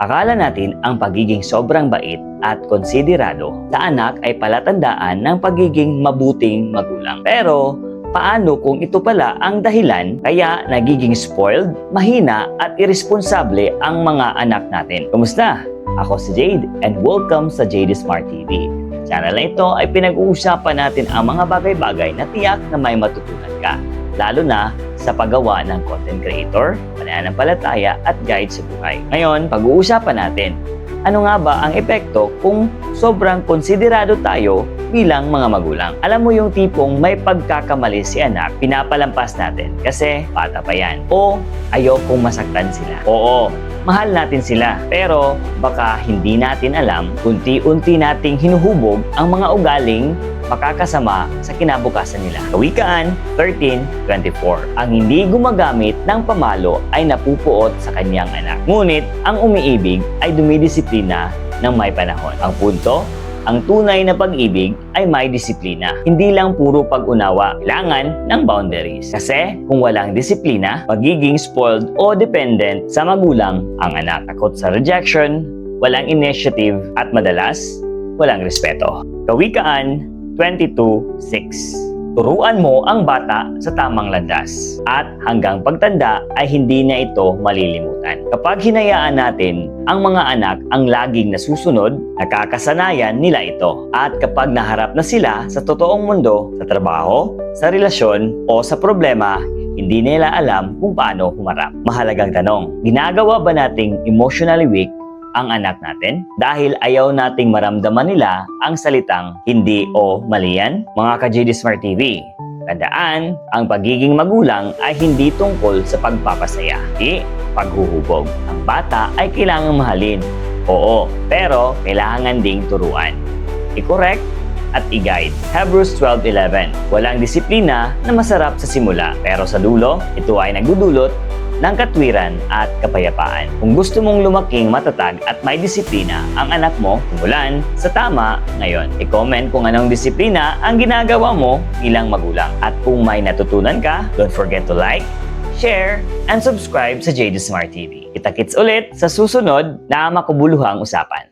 Akala natin ang pagiging sobrang bait at konsiderado sa anak ay palatandaan ng pagiging mabuting magulang. Pero paano kung ito pala ang dahilan kaya nagiging spoiled, mahina at irresponsable ang mga anak natin? Kumusta? Ako si Jade and welcome sa Jade Smart TV. Channel na ito ay pinag-uusapan natin ang mga bagay-bagay na tiyak na may matutunan ka. Lalo na sa paggawa ng content creator, pananampalataya at guide sa buhay. Ngayon, pag-uusapan natin, ano nga ba ang epekto kung sobrang konsiderado tayo bilang mga magulang? Alam mo yung tipong may pagkakamali si anak, pinapalampas natin kasi bata pa yan. O ayokong masaktan sila. Oo, mahal natin sila. Pero baka hindi natin alam, unti-unti nating hinuhubog ang mga ugaling makakasama sa kinabukasan nila. Kawikaan 13.24 Ang hindi gumagamit ng pamalo ay napupuot sa kanyang anak. Ngunit ang umiibig ay dumidisiplina ng may panahon. Ang punto, ang tunay na pag-ibig ay may disiplina. Hindi lang puro pag-unawa. Kailangan ng boundaries. Kasi kung walang disiplina, magiging spoiled o dependent sa magulang ang anak. Takot sa rejection, walang initiative, at madalas, walang respeto. Kawikaan 22.6 Turuan mo ang bata sa tamang landas at hanggang pagtanda ay hindi na ito malilimutan. Kapag hinayaan natin ang mga anak ang laging nasusunod, nakakasanayan nila ito. At kapag naharap na sila sa totoong mundo, sa trabaho, sa relasyon o sa problema, hindi nila alam kung paano humarap. Mahalagang tanong, ginagawa ba nating emotionally weak ang anak natin dahil ayaw nating maramdaman nila ang salitang hindi o mali yan? Mga ka-JD Smart TV, tandaan, ang pagiging magulang ay hindi tungkol sa pagpapasaya, di paghuhubog. Ang bata ay kailangang mahalin, oo, pero kailangan ding turuan. I-correct at i-guide. Hebrews 12.11 Walang disiplina na masarap sa simula, pero sa dulo, ito ay nagdudulot ng katwiran at kapayapaan. Kung gusto mong lumaking matatag at may disiplina ang anak mo, simulan sa tama ngayon. I-comment kung anong disiplina ang ginagawa mo bilang magulang. At kung may natutunan ka, don't forget to like, share, and subscribe sa JD Smart TV. Kita-kits ulit sa susunod na makabuluhang usapan.